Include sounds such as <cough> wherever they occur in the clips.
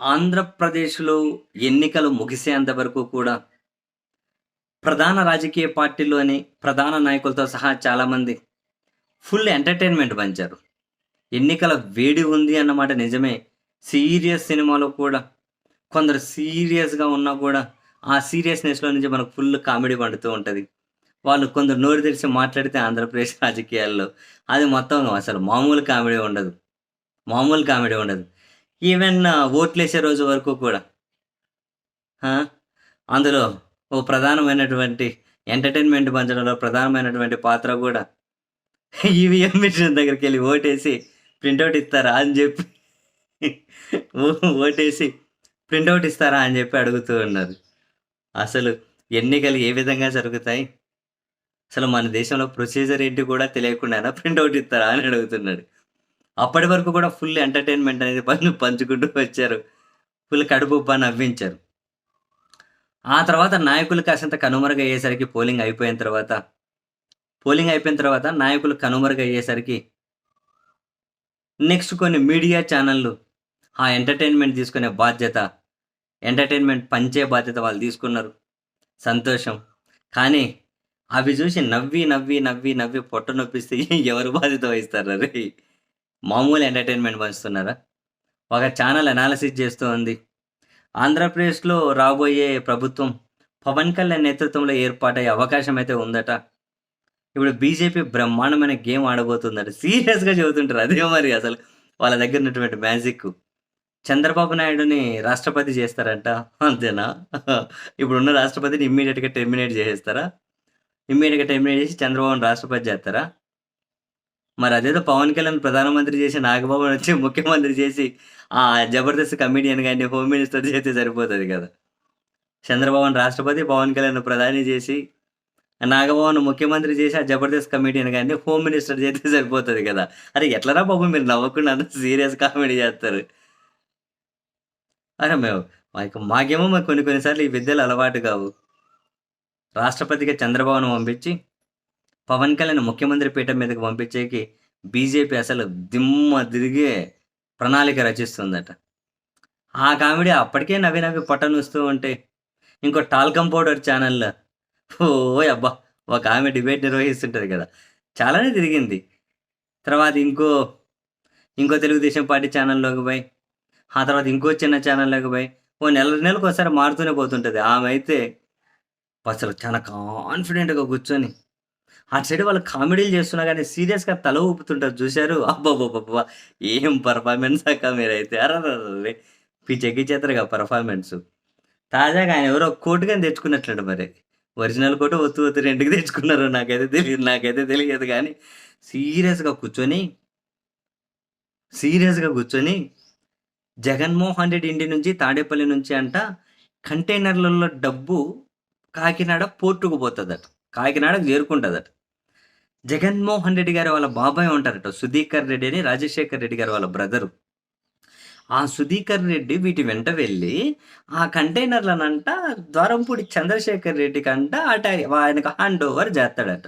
ఆంధ్రప్రదేశ్‌లో ఎన్నికలు ముగిసేంత వరకు కూడా ప్రధాన రాజకీయ పార్టీలోని ప్రధాన నాయకులతో సహా చాలామంది ఫుల్ ఎంటర్‌టైన్‌మెంట్ పంచారు. ఎన్నికల వేడి ఉంది అన్నమాట నిజమే. సీరియస్ సినిమాలో కూడా కొందరు సీరియస్‌గా ఉన్నా కూడా ఆ సీరియస్‌నెస్‌లో నుంచి మనకు ఫుల్ కామెడీ పండుతూ ఉంటుంది వాళ్ళు కొందరు నోరు తెరిచి మాట్లాడితే ఆంధ్రప్రదేశ్ రాజకీయాల్లో అది మొత్తం అసలు మామూలు కామెడీ ఉండదు. మామూలు కామెడీ ఉండదు. ఈవెన్ uh, ఓట్లేసే రోజు వరకు కూడా. అందులో ఓ ప్రధానమైనటువంటి ఎంటర్‌టైన్‌మెంట్ పంచడంలో ప్రధానమైనటువంటి పాత్ర కూడా ఈవీఎం మిషన్ దగ్గరికెళ్ళి ఓటేసి ప్రింటౌట్ ఇస్తారా అని చెప్పి ఓ ఓటేసి ప్రింటౌట్ ఇస్తారా అని చెప్పి అడుగుతూ ఉన్నారు. అసలు ఎన్నికలు ఏ విధంగా జరుగుతాయి? అసలు మన దేశంలో ప్రొసీజర్ ఏంటి కూడా తెలియకుండా ప్రింటౌట్ ఇస్తారా అని అడుగుతున్నాడు. అప్పటి వరకు కూడా ఫుల్ ఎంటర్‌టైన్‌మెంట్ అనేది పనులు పంచుకుంటూ వచ్చారు. ఫుల్ కడుపుబ్బా నవ్వించారు. ఆ తర్వాత నాయకులు కాసింత కనుమరుగయ్యేసరికి పోలింగ్ అయిపోయిన తర్వాత పోలింగ్ అయిపోయిన తర్వాత నాయకులు కనుమరుగయ్యేసరికి నెక్స్ట్ కొన్ని మీడియా ఛానళ్ళు ఆ ఎంటర్‌టైన్‌మెంట్ తీసుకునే బాధ్యత, ఎంటర్‌టైన్‌మెంట్ పంచే బాధ్యత వాళ్ళు తీసుకున్నారు. సంతోషం. కానీ అవి చూసి నవ్వి, నవ్వి, నవ్వి, నవ్వి పొట్ట నొప్పిస్తే <laughs> ఎవరు బాధ్యత వహిస్తారు రేయ్! మామూలు ఎంటర్‌టైన్‌మెంట్ పంచుతున్నారా? ఒక ఛానల్ అనాలిసిస్ చేస్తూ ఉంది. ఆంధ్రప్రదేశ్‌లో రాబోయే ప్రభుత్వం పవన్ కళ్యాణ్ నేతృత్వంలో ఏర్పాటయ్యే అవకాశం అయితే ఉందట. ఇప్పుడు బీజేపీ బ్రహ్మాండమైన గేమ్ ఆడబోతుందట. సీరియస్‌గా చెబుతుంటారు. అదే మరి అసలు వాళ్ళ దగ్గర ఉన్నటువంటి మ్యాజిక్ చంద్రబాబు నాయుడుని రాష్ట్రపతి చేస్తారంట. అంతేనా? ఇప్పుడున్న రాష్ట్రపతిని ఇమ్మీడియట్గా టెర్మినేట్ చేసేస్తారా? ఇమ్మీడియట్గా టెర్మినేట్ చేసి చంద్రబాబుని రాష్ట్రపతి చేస్తారా? మరి అదేదో పవన్ కళ్యాణ్ ప్రధానమంత్రి చేసి నాగబాబు వచ్చి ముఖ్యమంత్రి చేసి ఆ జబర్దస్త్ కమిడియన్ కానీ హోమ్ మినిస్టర్ చేస్తే సరిపోతుంది కదా! చంద్రబాబును రాష్ట్రపతి, పవన్ కళ్యాణ్ ప్రధాని చేసి, నాగబాబును ముఖ్యమంత్రి చేసి ఆ జబర్దస్త్ కమిడియన్ కానీ హోమ్ మినిస్టర్ చేస్తే సరిపోతుంది కదా! అరే ఎట్లరా బాబు మీరు నవ్వకుండా అంత సీరియస్ కామెడీ చేస్తారు. అరే మేము మాకు మాకేమో మరి కొన్ని కొన్నిసార్లు ఈ విద్యలు అలవాటు కావు. రాష్ట్రపతిగా చంద్రబాబును పంపించి, పవన్ కళ్యాణ్ ముఖ్యమంత్రి పీఠం మీదకి పంపించేకి బీజేపీ అసలు దిమ్మ తిరిగే ప్రణాళిక రచిస్తుందట. ఆ కామెడీ అప్పటికే నవ్వి నవ్వి పొట్టనుస్తూ ఉంటే, ఇంకో టాల్కమ్ పౌడర్ ఛానల్లో ఓ అబ్బా ఒక ఆమె డిబేట్ నిర్వహిస్తుంటుంది కదా! చాలానే తిరిగింది. తర్వాత ఇంకో, ఇంకో తెలుగుదేశం పార్టీ ఛానల్లోకి పోయి, ఆ తర్వాత ఇంకో చిన్న ఛానల్లోకి పోయి, ఓ నెల నెలకోసారి మారుతూనే పోతుంటుంది ఆమె అయితే అసలు చాలా కాన్ఫిడెంట్‌గా కూర్చొని, అటు సైడ్ వాళ్ళు కామెడీలు చేస్తున్నా కానీ సీరియస్‌గా తల ఊపుతుంటారు చూశారు అబ్బబ్బబ్బబ్బా! ఏం పర్ఫార్మెన్స్ అక్క మీరైతే. అరెరెరెరే! పిచ్చెక్కించేత్తారుగా పర్ఫార్మెన్స్ తాజాగా ఆయన ఎవరో కోట్ గన్ తెచ్చుకున్నట్లంట మరి. ఒరిజినల్ కోటు ఒత్తు ఒత్తు రెండుకి తెచ్చుకున్నారో నాకైతే తెలియదు నాకైతే తెలియదు కానీ సీరియస్‌గా కూర్చొని సీరియస్‌గా కూర్చొని, జగన్మోహన్ రెడ్డి ఇంటి నుంచి తాడేపల్లి నుంచి అంట కంటైనర్‌లలో డబ్బు కాకినాడ పోర్టుకు పోతుందట కాకినాడకు చేరుకుంటుందట జగన్మోహన్ రెడ్డి గారి వాళ్ళ బాబాయ్ ఉంటారట. సుధీకర్ రెడ్డి అని రాజశేఖర్ రెడ్డి గారి వాళ్ళ బ్రదరు. ఆ సుధీకర్ రెడ్డి వీటి వెంట వెళ్ళి, ఆ కంటైనర్‌లనంట ద్వారంపూడి చంద్రశేఖర్ రెడ్డికంట అట ఆయనకు హ్యాండ్ ఓవర్ చేస్తాడట.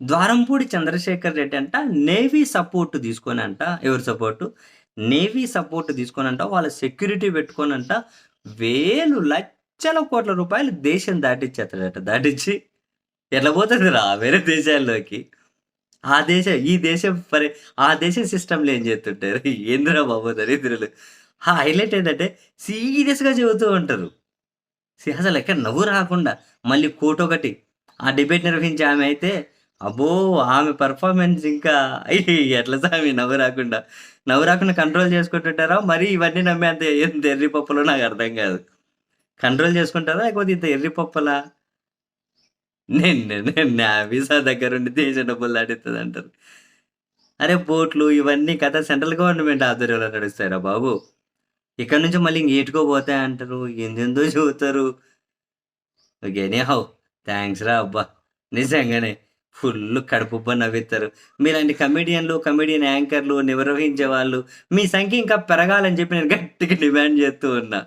ద్వారంపూడి చంద్రశేఖర్ రెడ్డి అంట నేవీ సపోర్ట్ అంట ఎవరి సపోర్టు? నేవీ సపోర్ట్ అంట వాళ్ళ సెక్యూరిటీ పెట్టుకొని అంట వేలు లక్షల కోట్ల రూపాయలు దేశం దాటిచ్చేస్తాడట. దాటిచ్చి ఎట్లా పోతదిరా వేరే దేశాల్లోకి? ఆ దేశం ఈ దేశం పరి ఆ దేశం సిస్టమ్లు ఏం చేస్తుంటారు? ఏందిరా బాబు దరిద్రులు. ఆ హైలైట్ ఏంటంటే సీరియస్‌గా చెబుతూ ఉంటారు. సి అసలు ఎక్కడ నవ్వు రాకుండా మళ్ళీ కోట్ ఒకటి ఆ డిబేట్ నిర్వహించే ఆమె అయితే అబ్బో! ఆమె పర్ఫార్మెన్స్ ఇంకా ఎట్లా సామి నవ్వు రాకుండా. నవ్వు రాకుండా కంట్రోల్ చేసుకుంటుంటారా? మరి ఇవన్నీ నమ్మేంత ఎంత ఎర్రి పప్పులో నాకు అర్థం కాదు. కంట్రోల్ చేసుకుంటారా? లేకపోతే ఇంత ఎర్రి పప్పులా? నేను నేను నా వీసా దగ్గరుండి దేశం డబ్బులు దాటిస్తదంటారు. అరే బోట్లు ఇవన్నీ కథ సెంట్రల్ గవర్నమెంట్ ఆధ్వర్యంలో నడుస్తాయిరా బాబు. ఇక్కడ నుంచి మళ్ళీ ఇంకేటుకో పోతాయి అంటారు. ఎందెందో చెబుతారు. హౌ థ్యాంక్స్ రా అబ్బా! నిజంగానే ఫుల్ కడుపుబ్బా నవ్విస్తారు మీలాంటి కమెడియన్‌లు, కమెడియన్ యాంకర్‌లు నిర్వహించే వాళ్ళు మీ సంఖ్య ఇంకా పెరగాలని చెప్పి నేను గట్టిగా డిమాండ్ చేస్తూ ఉన్నా.